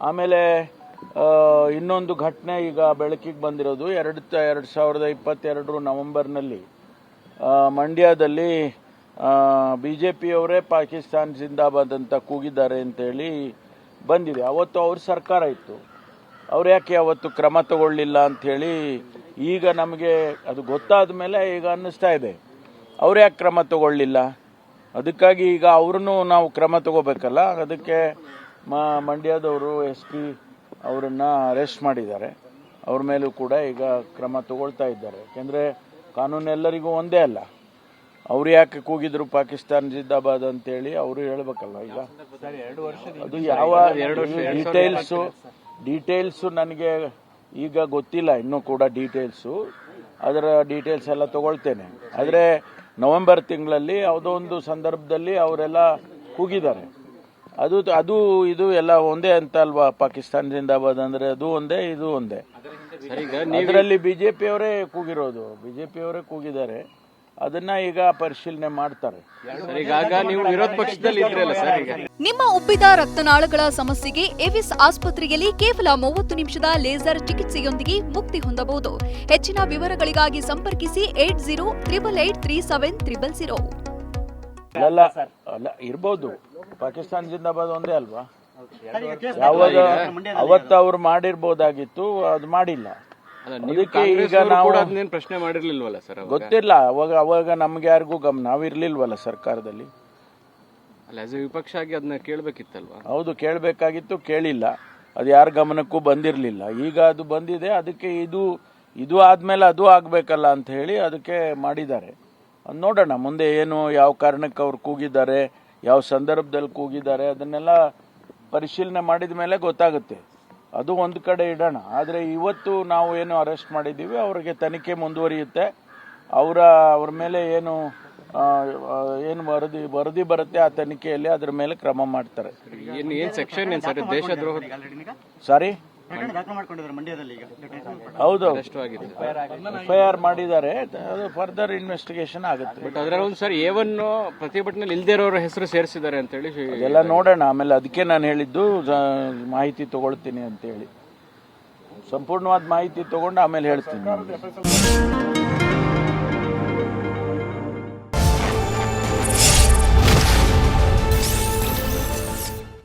ಆಮೇಲೆ ಇನ್ನೊಂದು ಘಟನೆ ಈಗ ಬೆಳಕಿಗೆ ಬಂದಿರೋದು. ಎರಡು ಎರಡು ಸಾವಿರದ ಇಪ್ಪತ್ತೆರಡರ ನವೆಂಬರ್ನಲ್ಲಿ ಮಂಡ್ಯದಲ್ಲಿ ಬಿ ಜೆ ಪಿಯವರೇ ಪಾಕಿಸ್ತಾನ್ ಜಿಂದಾಬಾದ್ ಅಂತ ಕೂಗಿದ್ದಾರೆ ಅಂತೇಳಿ ಬಂದಿದೆ. ಅವತ್ತು ಅವ್ರ ಸರ್ಕಾರ ಇತ್ತು. ಅವ್ರು ಯಾಕೆ ಅವತ್ತು ಕ್ರಮ ತಗೊಳ್ಳಿಲ್ಲ ಅಂಥೇಳಿ ಈಗ ನಮಗೆ ಅದು ಗೊತ್ತಾದ ಮೇಲೆ ಈಗ ಅನ್ನಿಸ್ತಾ ಇದೆ. ಅವ್ರು ಯಾಕೆ ಕ್ರಮ ತಗೊಳ್ಳಿಲ್ಲ? ಅದಕ್ಕಾಗಿ ಈಗ ಅವ್ರನ್ನೂ ನಾವು ಕ್ರಮ ತಗೋಬೇಕಲ್ಲ? ಅದಕ್ಕೆ ಮ ಮಂಡ್ಯದವರು ಎಸ್ ಪಿ ಅವರನ್ನು ಅರೆಸ್ಟ್ ಮಾಡಿದ್ದಾರೆ. ಅವ್ರ ಮೇಲೂ ಕೂಡ ಈಗ ಕ್ರಮ ತಗೊಳ್ತಾ ಇದ್ದಾರೆ. ಯಾಕೆಂದರೆ ಕಾನೂನು ಎಲ್ಲರಿಗೂ ಒಂದೇ ಅಲ್ಲ. ಅವ್ರು ಯಾಕೆ ಕೂಗಿದ್ರು ಪಾಕಿಸ್ತಾನ್ ಜಿಂದಾಬಾದ್ ಅಂತೇಳಿ ಅವರು ಹೇಳ್ಬೇಕಲ್ಲ ಈಗ. ಅದು ಯಾವ ಡೀಟೇಲ್ಸು ಡೀಟೇಲ್ಸು ನನಗೆ ಈಗ ಗೊತ್ತಿಲ್ಲ ಇನ್ನೂ ಕೂಡ ಡೀಟೇಲ್ಸು ಅದರ ಡೀಟೇಲ್ಸ್ ಎಲ್ಲ ತಗೊಳ್ತೇನೆ. ಆದರೆ ನವೆಂಬರ್ ತಿಂಗಳಲ್ಲಿ ಯಾವುದೋ ಒಂದು ಸಂದರ್ಭದಲ್ಲಿ ಅವರೆಲ್ಲ ಕೂಗಿದ್ದಾರೆ. ಅದು ಅದು ಇದು ಎಲ್ಲ ಒಂದೇ ಅಂತ ಅಲ್ವಾ ಪಾಕಿಸ್ತಾನದಿಂದ ಜಿಂದಾಬಾದ್ ಅಂದ್ರೆ ಅದು ಒಂದೇ ಇದು ಒಂದೇ. ಇದರಲ್ಲಿ ಬಿ ಜೆ ಪಿಯವರೇ ಕೂಗಿರೋದು. ಬಿಜೆಪಿಯವರೇ ಕೂಗಿದ್ದಾರೆ. ಅದನ್ನ ಈಗ ಪರಿಶೀಲನೆ ಮಾಡ್ತಾರೆ. ಸರ್ ನೀವು ವಿರೋಧ ಪಕ್ಷದಲ್ಲಿ ಇದ್ರಲ್ಲ ಸರ್ ಈಗ. ನಿಮ್ಮ ಉಬ್ಬಿದ ರಕ್ತನಾಳಗಳ ಸಮಸ್ಯೆಗೆ ಎವಿಸ್ ಆಸ್ಪತ್ರೆಯಲ್ಲಿ ಕೇವಲ ಮೂವತ್ತು ನಿಮಿಷದ ಲೇಸರ್ ಚಿಕಿತ್ಸೆಯೊಂದಿಗೆ ಮುಕ್ತಿ ಹೊಂದಬಹುದು. ಹೆಚ್ಚಿನ ವಿವರಗಳಿಗಾಗಿ ಸಂಪರ್ಕಿಸಿ eight zero triple eight three seven triple zero. ಅಲ್ಲ ಅಲ್ಲ ಇರ್ಬೋದು. ಪಾಕಿಸ್ತಾನ್ ಜಿಂದಾಬಾದ್ ಒಂದೇ ಅಲ್ವಾ? ಯಾವಾಗ ಅವತ್ತು ಅವ್ರು ಮಾಡಿರ್ಬೋದಾಗಿತ್ತು ಅದು ಮಾಡಿಲ್ಲ. ಅದಕ್ಕೆ ಈಗ ನಾವು ಪ್ರಶ್ನೆ ಮಾಡಿರ್ಲಿಲ್ವಲ್ಲ ಸರ್ ಗೊತ್ತಿಲ್ಲ ಅವಾಗ ಅವಾಗ ನಮ್ಗೆ ಯಾರಿಗೂ ಗಮ್ ನಾವಿರ್ಲಿಲ್ವಲ್ಲ ಸರ್ಕಾರದಲ್ಲಿ. ಅಲ್ಲ ಆಸ್ ಎ ವಿಪಕ್ಷ ಆಗಿ ಅದನ್ನ ಕೇಳಬೇಕಿತ್ತಲ್ವಾ? ಹೌದು ಕೇಳಬೇಕಾಗಿತ್ತು ಕೇಳಿಲ್ಲ. ಅದು ಯಾರ ಗಮನಕ್ಕೂ ಬಂದಿರಲಿಲ್ಲ. ಈಗ ಅದು ಬಂದಿದೆ ಅದಕ್ಕೆ ಇದು ಇದು ಆದ್ಮೇಲೆ ಅದು ಆಗ್ಬೇಕಲ್ಲ ಅಂತ ಹೇಳಿ ಅದಕ್ಕೆ ಮಾಡಿದ್ದಾರೆ. ನೋಡೋಣ ಮುಂದೆ ಏನು ಯಾವ ಕಾರಣಕ್ಕೆ ಅವ್ರು ಕೂಗಿದ್ದಾರೆ ಯಾವ ಸಂದರ್ಭದಲ್ಲಿ ಕೂಗಿದ್ದಾರೆ ಅದನ್ನೆಲ್ಲ ಪರಿಶೀಲನೆ ಮಾಡಿದ ಮೇಲೆ ಗೊತ್ತಾಗುತ್ತೆ. ಅದು ಒಂದು ಕಡೆ ಇಡೋಣ. ಆದರೆ ಇವತ್ತು ನಾವು ಏನು ಅರೆಸ್ಟ್ ಮಾಡಿದ್ದೀವಿ ಅವರಿಗೆ ತನಿಖೆ ಮುಂದುವರಿಯುತ್ತೆ. ಅವರ ಅವ್ರ ಮೇಲೆ ಏನು ಏನು ವರದಿ ವರದಿ ಬರುತ್ತೆ ಆ ತನಿಖೆಯಲ್ಲಿ ಅದ್ರ ಮೇಲೆ ಕ್ರಮ ಮಾಡ್ತಾರೆ. ಸಾರಿ ಏನ್ ಸೆಕ್ಷನ್ ಏನ್ ಸರ್? ಹೌದು. ಆಗಿದೆ. ಎಫ್ ಐ ಆರ್ ಮಾಡಿದ್ದಾರೆ. ಅದು ಫರ್ದರ್ ಇನ್ವೆಸ್ಟಿಗೇಷನ್ ಆಗುತ್ತೆ. ಬಟ್ ಅದರ ಒಂದು ಸರ್ ಏವನ್ನು ಪ್ರತಿಭಟನೆಯಲ್ಲಿ ಇಲ್ದೇ ಇರೋರ ಹೆಸರು ಸೇರಿಸಿದ್ದಾರೆ ಅಂತ ಹೇಳಿ ಎಲ್ಲ ನೋಡೋಣ. ಆಮೇಲೆ ಅದಕ್ಕೆ ನಾನು ಹೇಳಿದ್ದು ಮಾಹಿತಿ ತಗೊಳ್ತೀನಿ ಅಂತ ಹೇಳಿ ಸಂಪೂರ್ಣವಾದ ಮಾಹಿತಿ ತಗೊಂಡು ಆಮೇಲೆ ಹೇಳ್ತೀನಿ.